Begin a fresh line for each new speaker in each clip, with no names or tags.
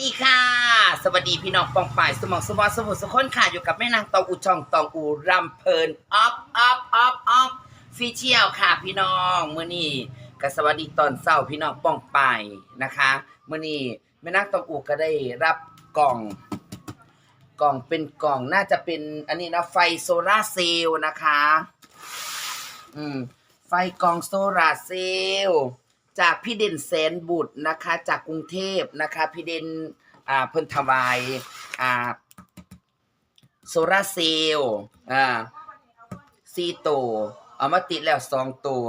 ดีค่ะ สวัสดีพี่น้องปองป่ายสมองสมองสมุทรสคนค่ะอยู่กับแม่นางตองอูช่องตองอูรำเพลินออฟออฟออฟออฟฟิเชียลค่ะพี่น้องเมื้อนี้ก็สวัสดีตอนเช้าพี่น้องปองป่ายนะคะเมื้อนี้แม่นางตองอูก็ได้รับกล่อง กล่องเป็นกล่องน่าจะเป็นอันนี้นะไฟโซลาร์เซลล์นะคะ อืมไฟกองโซลาร์เซลล์ จากพี่เด่นแสนบุตรนะคะ จากกรุงเทพนะคะพี่เด่นอ่าเพิ่นถวายอ่าโซลาร์เซลล์อ่าซีโตวเอามาติดแล้วสองตัว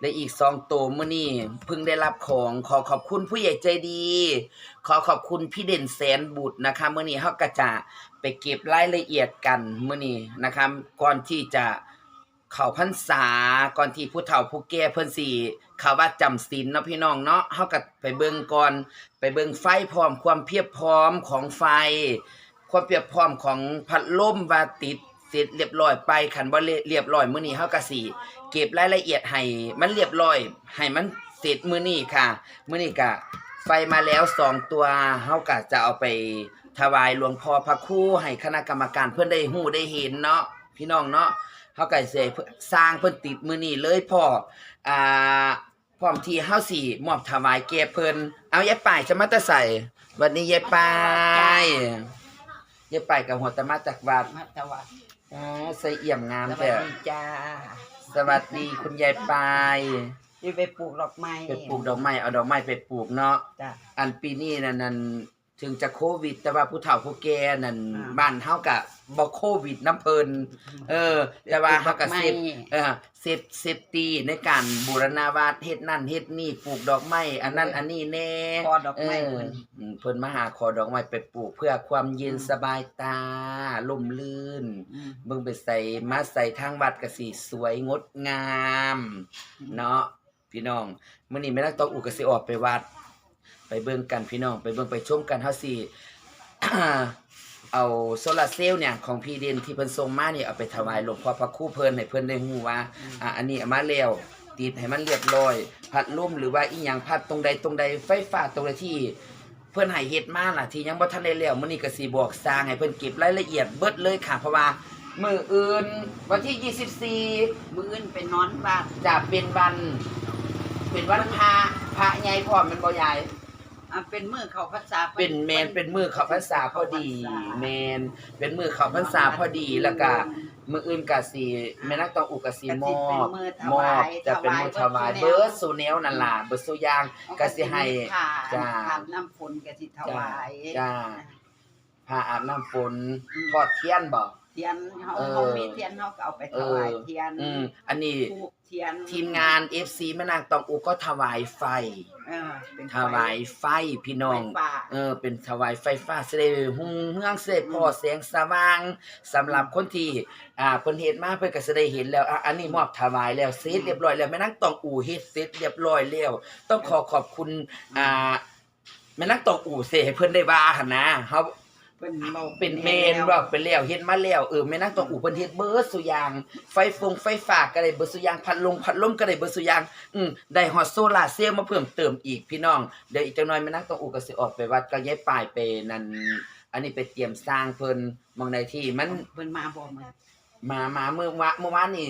และอีกสองตัวเมื่อนี้เพิ่งได้รับของขอขอบคุณผู้ใหญ่ใจดี ขอขอบคุณพี่เด่นแสนบุตรนะคะเมื่อนี้เขาก็จะไปเก็บรายละเอียดกันเมื่อนี้นะคะก่อนที่จะ เขาพรรษาก่อนที่ผู้เฒ่าผู้แก่เพิ่นสิเขาว่าจำศีลเนาะพี่น้องเนาะเฮาก็ไปเบิ่งก่อนไปเบิ่งไฟพร้อมความเพียบพร้อมของไฟ ความเพียบพร้อมของพัดลมว่าติดเสร็จเรียบร้อยไปคันบ่เรียบร้อยมื้อนี้เฮาก็สิเก็บรายละเอียดให้มันเรียบร้อยให้มันเสร็จมื้อนี้ค่ะมื้อนี้ก็ไฟมาแล้วสองตัวเฮาก็จะเอาไปถวายหลวงพ่อพระครูให้คณะกรรมการเพิ่นได้ฮู้ได้เห็นเนาะพี่น้องเนาะ เฮาก็สิให้เพิ่นสร้างเพิ่นติดมื้อนี้เลยพ่ออ่าพร้อมที่เฮาสิมอบถวายแก่เพิ่นเอายายป้ายจะมาแตะใส่วันนี้ยายป้ายยายป้ายกับหัวตะมาจากวัด
มาตวัด
อ๋อใส่เอี่ยมงาม
สวัส
แท้
ดีจ้า
สวัสดีคุณยายป้าย
ที่ไปปลูกดอกไม้
ไปปลูกดอกไม้เอาดอกไม้ไปปลูกเนาะ
จ้ะ
อันปีนี้นั่นนั่น ถึงจะโควิด แต่ว่าผู้เฒ่าผู้แก่นั่น
อ่า
บ้านเฮาก็บ่โควิดน้ำเพิ่นเออ แต่ว่าเฮาก็เซฟ
ปลูกดอกไม้
เออเซฟเซฟตีในการบูรณาวัดเฮ็ดนั่นเฮ็ดนี่ปลูกดอกไม้อันนั้นอันนี้แน่
คอดอกไม้
เออ
เพิ่น
อืมเพิ่นมาหาขอดอกไม้ไปปลูกเพื่อความเย็นสบายตาล่มลื่น
อืม
เบิ่งไปใส่มาใส่ทางวัดก็สิสวยงดงามเนาะพี่น้องมื้อนี้แม่นักตองอูก็สิออกไปวัด ไปเบิ่งกันพี่น้อง ไปเบิ่งไปชมกันเฮาสิเอาโซลาร์เซลล์เนี่ยของพี่เด่นที่เพิ่นส่งมาเนี่ยเอาไปถวายหลวงพ่อพระครูเพิ่นให้เพิ่นได้ฮู้ว่าอะอันนี้เอามาแล้วติดให้มันเรียบร้อย พัดลมหรือว่าอีหยังพัดตรงใดตรงใดไฟฟ้าตรงใดที่ เพิ่นให้เฮ็ดมาล่ะที่ยังบ่ทันได้แล้วมื้อนี้ก็สิบอกสร้างให้เพิ่นเก็บรายละเอียดเบิดเลยค่ะเพราะว่ามื้ออื่น วันที่ 24
มื้ออื่นไปนอนบ้าน
จะเป็นวัน เป็นวันพระพระใหญ่พร้อมแมันบ่ใหญ่
อะเป็นมื้อเข้าพรรษา
เป็นแมนเป็นมือเข้าพรรษาพอดี แมนเป็นมือเข้าพรรษาพอดีแล้วก็มืออื่นก็สิแม่นักต้องอุกก็สิมอบมอบจะเป็นมือถวายเบิร์ดสู่แนวนั่นล่ะเบิร์ดสู่อยางก็สิให้
จ้า
จ้า
อาบน้ำฝนก็สิถวาย
จ้าพาอาบน้ำฝน
อืม
ทอดเทียนบ่
เทียนเฮา
เออ
เฮามีเทียนเฮาก็เอาไปถวายเทียน
อืมอันนี้
ทูบ เทียน
ทีมงาน FC แม่นางตองอุก็ถวายไฟ
เออเป็น
ถวายไฟพี่น้อง
ไฟฟ้า
เออ เป็นถวายไฟฟ้าเสได็จหุ่งเฮืองเสได็จพอแสงสว่างสำหรับคนที่อ่าเพิ่นเฮ็ดมาเพิ่นก็สิได้เห็นแล้วอะอันนี้มอบถวายแล้วเสร็จเรียบร้อยแล้วแม่นางตองอู่เฮ็ดเสร็จเรียบร้อยแล้ว ต้องขอขอบคุณอ่าแม่นางตองอู่เสให้เพิ่นได้ว่าหั่นนะเฮา
เป็นเมา
เป็นเมนว่าเป็นแล้วเฮ็ดมาแล้วเออแม่นางตองอู่เพิ่นเฮ็ดเบิดสุอย่าง ไฟฟงไฟฟ้าก็ได้เบิดสุอย่างพัดลมพัดลมก็ได้เบิดสุอย่างอืมได้ฮอตโซลาร์เซลล์มาเพิ่มเติมอีกพี่น้องเดี๋ยวอีกจักหน่อยแม่นางตองอู่ก็สิออกไปวัดก็ย้ายป้ายไปนั่นอันนี้ไปเตรียมสร้างเพิ่นหมองใดที่มัน
เพิ่นมาบ่มา
มามาเมื่อวะเมื่อวานนี่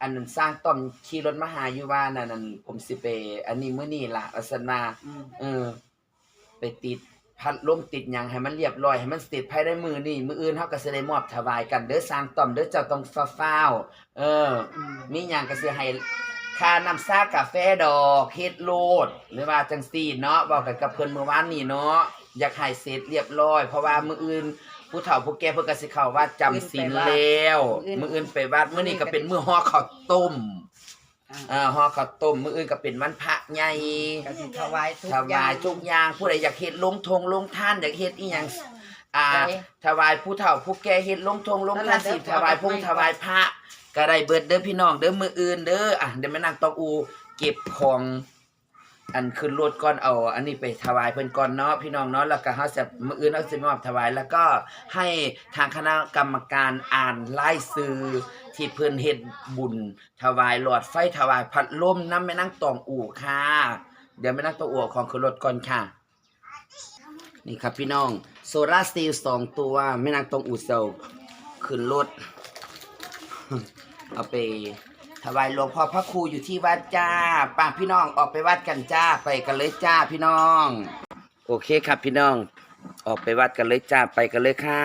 อันนั้นสร้างต้อมขี่รถมาหาอยู่ว่านั่นนั่นผมสิไปอันนี้มื้อนี้ล่ะว่าซั่นว่า
อืม
เออ ไปติด พัดลมติดหยังให้มันเรียบร้อยให้มันเสร็จภายในมือนี่มืออื่นเฮาก็สิได้มอบถวายกันเด้อสร้างต้อมเด้อเจ้าต้องฟ้าวๆเออ
อืม
มีหยังก็สิให้ค่าน้ำซากาแฟดอกเฮ็ดโลด หรือว่าจังซี่เนาะบอกกันกับเพิ่นเมื่อวานนี้เนาะอยากให้เสร็จเรียบร้อย เพราะว่ามื้ออื่นผู้เฒ่าผู้แก่เพิ่นก็สิเข้าวัดจำศีลแล้ว มื้ออื่นไปวัดมื้อนี้ก็เป็นมื้อห่อข้าวต้ม
อ่า
อ่าห่อข้าวต้มมื้ออื่นก็เป็นวันพระใหญ่
ก็สิถวายทุก
ถ
อย่าวา
ง ยทุกอย่างผู้ใดอยากเฮ็ดลงทงลงท่านอยากเฮ็ดอีหยังอ่า
ได้
ถวายผู้เฒ่าผู้แก่เฮ็ดลงทงลงท่าน
นั่นแหละ
สิ
เด้อ
ถวายพง
ไม่
ถวายพระก็ได้เบิดเด้อพี่น้องเด้อมื้ออื่นเด้ออะเดี๋ยวแม่นางตองอูเก็บของ อันขึ้นรถก่อนเอา อันนี้ไปถวายเพิ่นก่อนเนาะพี่น้องเนาะแล้วก็เฮาจะมื้ออื่นเฮาสิมอบถวาย แล้วก็ให้ทางคณะกรรมการอ่านรายชื่อที่เพิ่นเฮ็ดบุญ ถวายหลอดไฟถวายพัดลมน้ำแม่นางตองอู่ค่ะ เดี๋ยวแม่นางตองอูเอาของขึ้นรถก่อนค่ะ นี่ครับพี่น้อง โซลาร์สตีลสองตัวแม่นางตองอุดเซาขึ้นรถเอาไป ถวายหลวงพ่อพระครูอยู่ที่วัดจ้าป่าพี่น้องออกไปวัดกันจ้าไปกันเลยจ้าพี่น้อง โอเคครับพี่น้อง ออกไปวัดกันเลยจ้าไปกันเลยค่ะ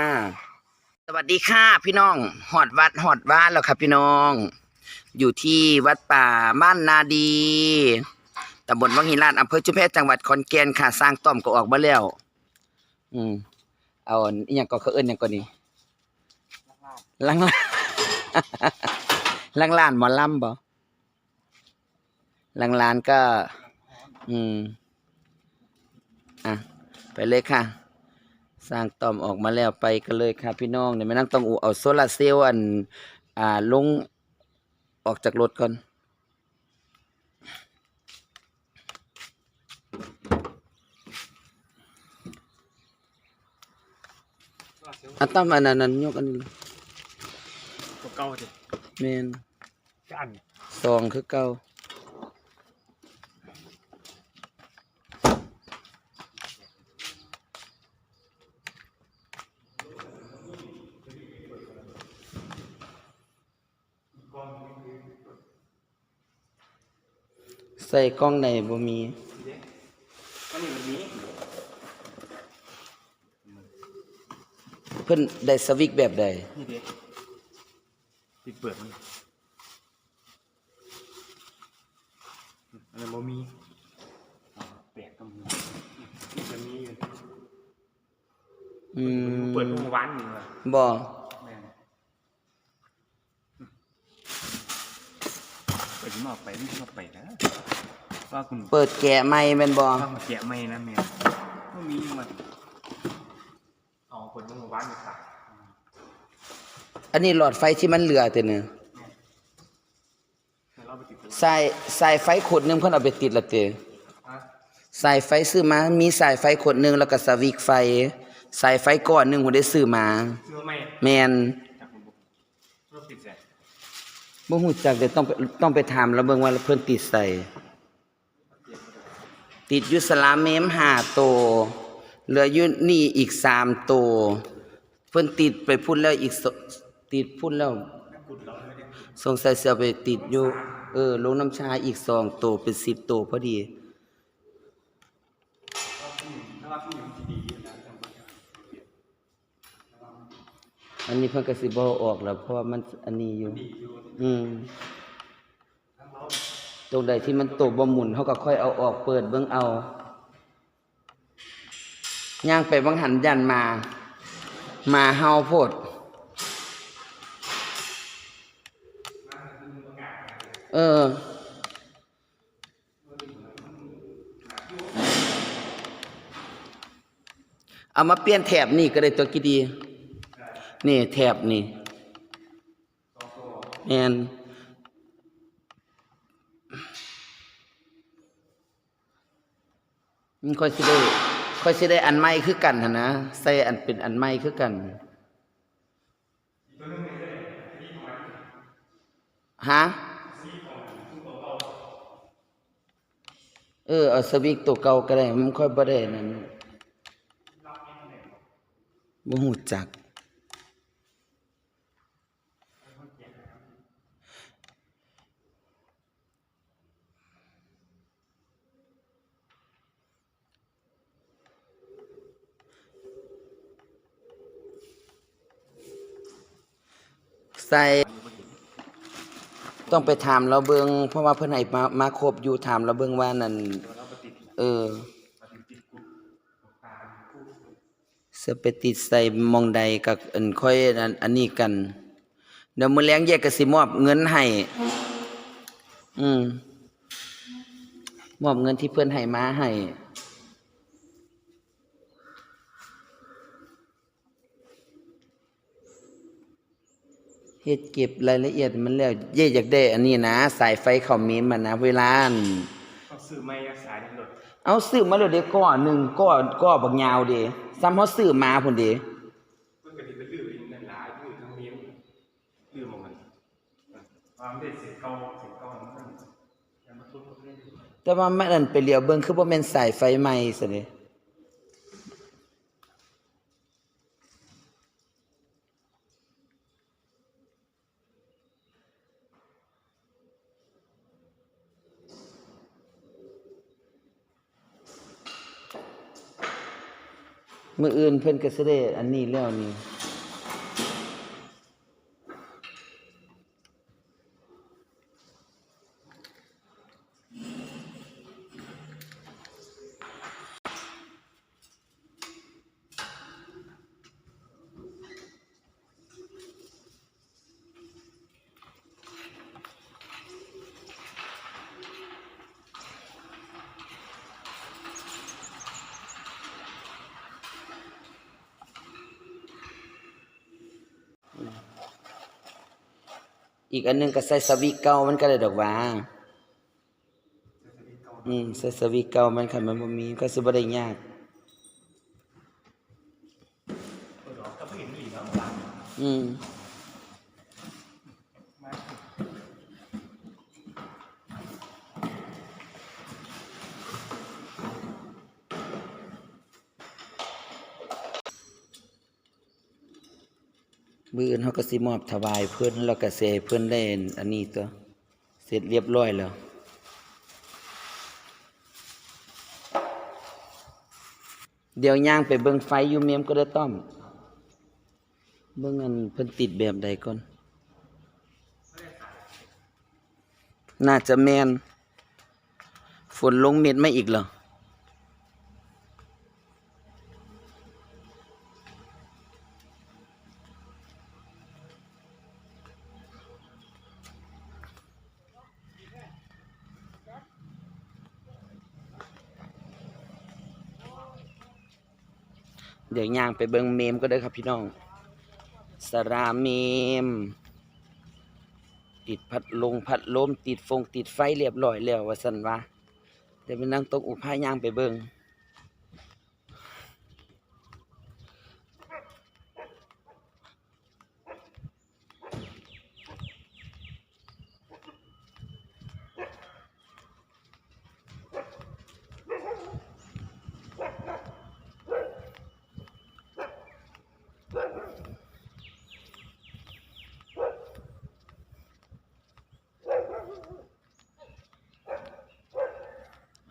สวัสดีค่ะพี่น้องหอดวัดหอดบ้านแล้วครับพี่น้อง อยู่ที่วัดป่าบ้านนาดีตำบลวังหินลาดอำเภอชุมแพจังหวัดขอนแก่นค่ะ สร้างต้อมก็ออกมาแล้ว อืมเอาอันอหย่างก็เขาเอิ้นอหย่างก็นี่ลังลา นลังลานหมอลำบ่ลังลานก็ อืม อะ ไปเลยค่ะ สร้างต้อมออกมาแล้วไปกันเลยค่ะพี่น้องเดี๋ยวมานั่งต้องอูเอาโซลาร์เซลล์อัน อ่า ลง ออกจากรถก่อนอันตั้มอันนั้นอันยกอันนี้
ตัวเก่าดิ
แมน
จะ อัน
ซองคือเก่าใส่กล้องในบ่มี
ก็นี่มันนี้
เพิ่นได้สวิกแบบใด
นี่เด็ติดเปิดมันอันนั้นบ่มีอ่าแปลกก็มีนี่จะมีอยู่
อืม
เปิดเมื่อวานนี่ว่ะ
บ่
แม่งเปิดมาออกไปไม่ชอบไปนะว่าคุณ
เปิดแกะไม่แม่นบ่
ว่ามาแกะไม่นะแม่ก็มีมันเอาเปิดเมื่อวานนี่ค่ะ
อันนี้หลอดไฟที่มันเหลือแต่เนี่ย
เดี๋ยวเราไปติดตัว
สายสายไฟขดหนึงเพิ่นเอาไปติดและเต
อะ
สายไฟซื้อมา มีสายไฟขดหนึงแล้วก็สวิกไฟ สายไฟก้อนหนึงผมได้ซื้อมา
เชื่อไหม
แม่น
จากคุณบุ๊ครถติดแส
บ่ฮู้จักเดี๋ยวต้องไปต้องไปถามแล้วเบิ่งว่าเพิ่นติดใส่ ติดอยู่สลามเมม5ตัวเหลืออยู่นี่อีก3ตัวเพิ่นติดไปพุ่นแล้วอีกสติดพุ่นแล้ว สงสัยเสียไปติดอยู่ เออลงน้ำชาอีกสองตัวเป็นสิบตัวพอดี อันนี้เพิ่นก็สิบ่ออกแล้วเพราะว่ามันอันนี้อยู่ อืมตรงใดที่มันตกบ่หมุนเขาก็ค่อยเอาออกเปิดเบิ่งเอาย่างไปบางหันยันมา มาเฮาโพดเออเอามาเปลี่ยนแถบนี่ก็ได้ตัวกี่ดี นี่แถบนี่แมนมันค่อยสิได้ค่อยสิได้อันใหม่คือกันหนนะใส่อันเป็นอันใหม่คือกันฮะเออเอาสวิกตัวเก่าก็ได้มันค่อยบ่ได้นั่นบ่ฮู้จัก ส่ ต้องไปถามเราเบิงเพราะว่าเพิ่อนให้มามาครบอยู่ถามเราเบิงว่านั่น
เอ
อ
มาติดติดกุ๊กตากุ๊ก
สไปติดใส่มองใดกับอันค่อยอันอันนี้กัน เดี๋ยวมือแลงแยกก็สิมอบเงินให้อืมมอบเงินที่เพิ่อนให้มาให้ เฮ็ดเก็บรายละเอียดมันแล้วเย่อยากได้ อันนี้นะ สายไฟเข้าเมนมานะ เวลาอัน
ต้องซื้อไม้สายในรถ
เอาซื้อมาแล้วเด้ก้อหนึ่งก้อก้อบักยาวเด้ซ้ำเฮาซื้อมาพุ่นเด้
เพื่อนก็ดีไปลื้ออินนั่นหลายลื้อทั้งเมียนลื้อหมองมันความนได้เสร็จเก่าเสร็จเก่ามันนั่นอย่ามาทุบเล่น
แต่ว่าแม่นั่นไปเลียวเบิ่งคือบ่แม่นสายไฟใหม่ซะเด้ มื้ออื่นเพิ่นก็สิได้อันนี้แล้วนี่ อีกอันหนึงก็ใส่สวีเก่ามันก็ได้ดอกว่าอืมใส่สวีเก่ามันคันมันบ่มีก็สิบ่ได้ยากอืม มื้ออื่นเฮาก็สิมอบถวายเพิ่อนแล้วก็สิให้เพิ่อนได้อันนี้ตัวเสร็จเรียบร้อยแล้วเดี๋ยวย่างไปเบิ่งไฟยูเมียมก็ได้ต้อม เบิ่งอันเพิ่นติดแบบใดก่อน น่าจะแมนฝนลงเม็ดไม่อีกเหรอ เดี๋ยวย่างไปเบิงเมมก็ได้ครับพี่น้อง สราเมม ติดพัดลงพัดลมติดฟงติดไฟเรียบร้อยแล้วว่าสันวะเดี๋ยวไปนั่งตกอุพายยางไปเบิง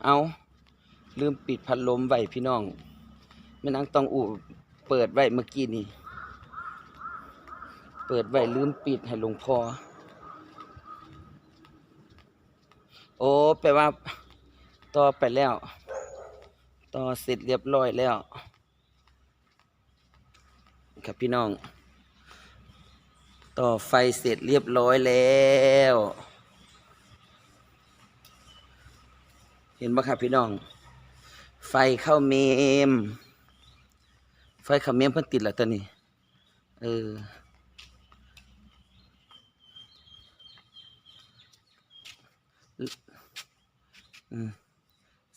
เอาลืมปิดพัดลมไว้พี่น้องแม่นางต้องอูเปิดไว้เมื่อกี้นี่ เปิดไว้ลืมปิดให้หลวงพ่อ โอ้แปลว่า ต่อไปแล้ว ต่อเสร็จเรียบร้อยแล้ว ครับพี่น้อง ต่อไฟเสร็จเรียบร้อยแล้ว ห็นบ่ครับพี่น้อง ไฟเข้าเมม ไฟเข้าเมมเพิ่นติดแล้วตอนนี้ เออ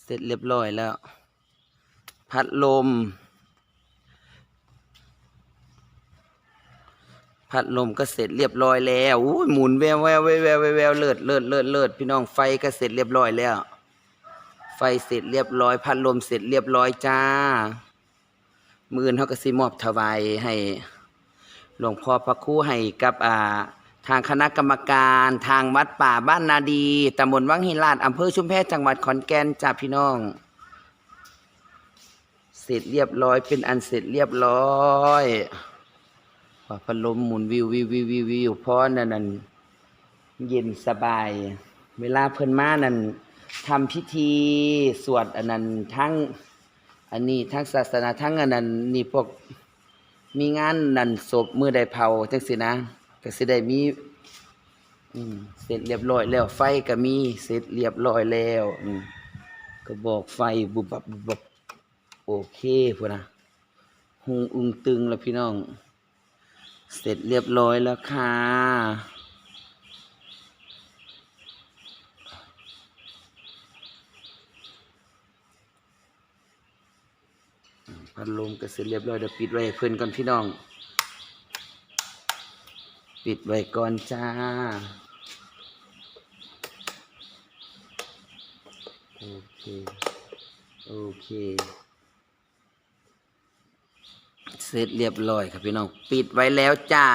เสร็จเรียบร้อยแล้ว พัดลม พัดลมก็เสร็จเรียบร้อยแล้วหมุนแววแววแววแววแววเลิศเลิศเลิศเลิศพี่น้องไฟก็เสร็จเรียบร้อยแล้ว ไฟเสร็จเรียบร้อย พัดลมเสร็จเรียบร้อยจ้า มือนเขาก็สิมอบถวายให้ หลวงพ่อพระคู่ให้กับอ่าทางคณะกรรมการทางวัดป่าบ้านนาดีตำบลวังหินลาดอำเภอชุมแพจังหวัดขอนแก่นจ้าพี่น้อง เสร็จเรียบร้อยเป็นอันเสร็จเรียบร้อยพัดลมหมุนวิววิววิววิววิวพราะนั่นนั่นเย็นสบาย เวลาเพิ่นมานั่น ทำพิธีสวดอันนั้นทั้งอันนี้ทั้งศาสนาทั้งอันนั้นนี่พวกมีงานนันศพมือใดเผาจังสินะก็สิได้มีเสร็จเรียบร้อยแล้ว ไฟก็มีเสร็จเรียบร้อยแล้วก็บอกไฟบุบบับบุบบับโอเคพุ่นนะหงอึงตึงแล้วพี่น้อง เสร็จเรียบร้อยแล้วค่ะ พัดลมก็เสร็จเรียบร้อยเดี๋ยวปิดไว้เพื่อนก่อนพี่น้อง ปิดไว้ก่อนจ้าโอเคโอเคเสร็จเรียบร้อยครับพี่น้อง ปิดไว้แล้วจ้า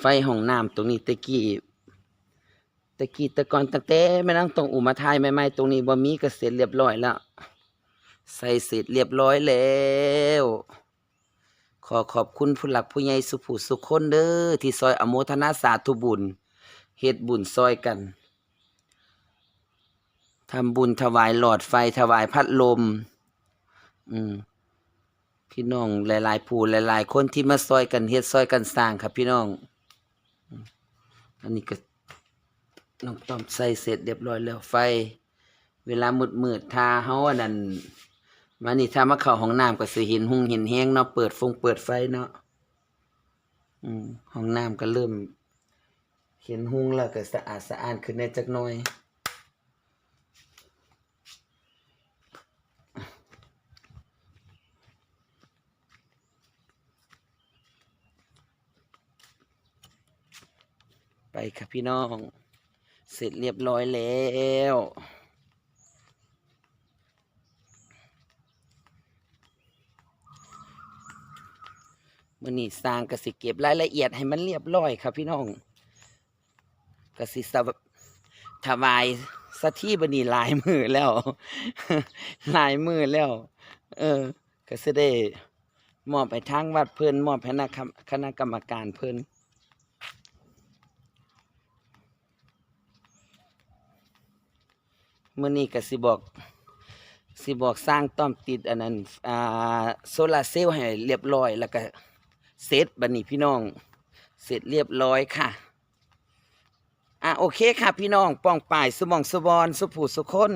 ไฟห้องน้ำตรงนี้ตะกี้ ตะกี้ตะกอนตั้งแต่แม่นางตองอุมาทายใหม่ๆตรงนี้บ่มีก็เสร็จเรียบร้อยแล้ว ใส่เสร็จเรียบร้อยแล้ว ขอขอบคุณผู้หลักผู้ใหญ่สุผู้สุคนเด้อที่ซอยอโมทนาสาธุบุญเฮ็ดบุญซอยกันทำบุญถวายหลอดไฟถวายพัดลม อืมพี่น้องหลาย ๆ ผู้หลาย ๆ คนที่มาซอยกันเฮ็ดซอยกันสร้างครับพี่น้อง อันนี้ก็ น้องต้อมใส่เสร็จเรียบร้อยแล้วไฟ เวลามืดๆทาเฮาอันนั้นมานี่ถ้ามาเข้าห้องน้ำก็สิเห็นหุงเห็นแห้งเนาะเปิดฟงเปิดไฟเนาะอืมห้องน้ำก็เริ่ม เห็นหุงแล้วก็สะอาดสะอ้านขึ้นได้จักหน่อยไปครับพี่น้อง เสร็จเรียบร้อยแล้วมื่อนี้สร้างกสิเก็บรายละเอียดให้มันเรียบร้อยครับพี่น้องกสิสวถวายสถที่บันนี้หลายมือแล้วลายมือแล้ว เออ ก็สิได้มอบไปทางวัดเพิ่นมอบให้คณะกรรมการเพิ่น มื่อนี้ก็สิบอกสิบอกสร้างต้อมติดอันนั้นอ่าโซลาร์เซลล์ให้เรียบร้อย แล้วก็เสร็จบันนี้พี่น้อง เสร็จเรียบร้อยค่ะอะโอเคค่ะ พี่น้องป้องป่ายสมองสวอนสุผูสุคน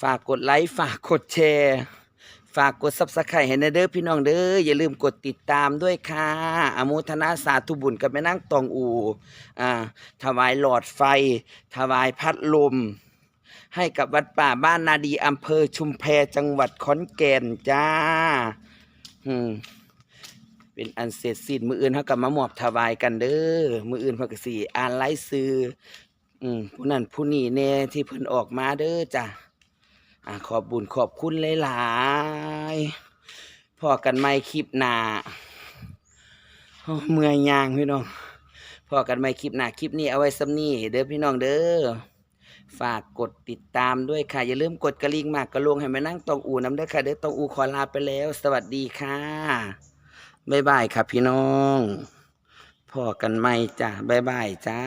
ฝากกดไลค์ฝากกดแชร์ ฝากกดซับสไครต์ให้นะเด้อพี่น้องเด้ออย่าลืมกดติดตามด้วยค่ะอโมทนาสาธุบุญกับแม่นั่งตองอูอ่าถวายหลอดไฟ ถวายพัดลม ให้กับวัดป่าบ้านนาดีอำเภอชุมแพจังหวัดขอนแก่นจ้าอืมเป็นอันเสร็จสิ้นมืออื่นเขากับมามอบถวายกันเด้อมืออื่นเพนกสีอ่านไล่ซื้ออืมผู้นั้นผู้นี้แน่ที่เพิ่นออกมาเด้อจ้า อ่าขอบบุญขอบคุณหลายๆพอกันไม่คลิปหน้าเมื่อยยางพี่น้องพอกันไม่คลิปหน้าคลิปนี้เอาไว้สำนี่เด้อพี่น้องเด้อฝากกดติดตามด้วยค่ะ อย่าลืมกดกระลิ่งมากกระลวงให้มานั่งตองอูน้ำเด้อค่ะ เด้อตองอูขอลาไปแล้ว สวัสดีค่ะบ๊ายบายครับพี่น้องพอกันไม่จ้ะบ๊ายบายจ้า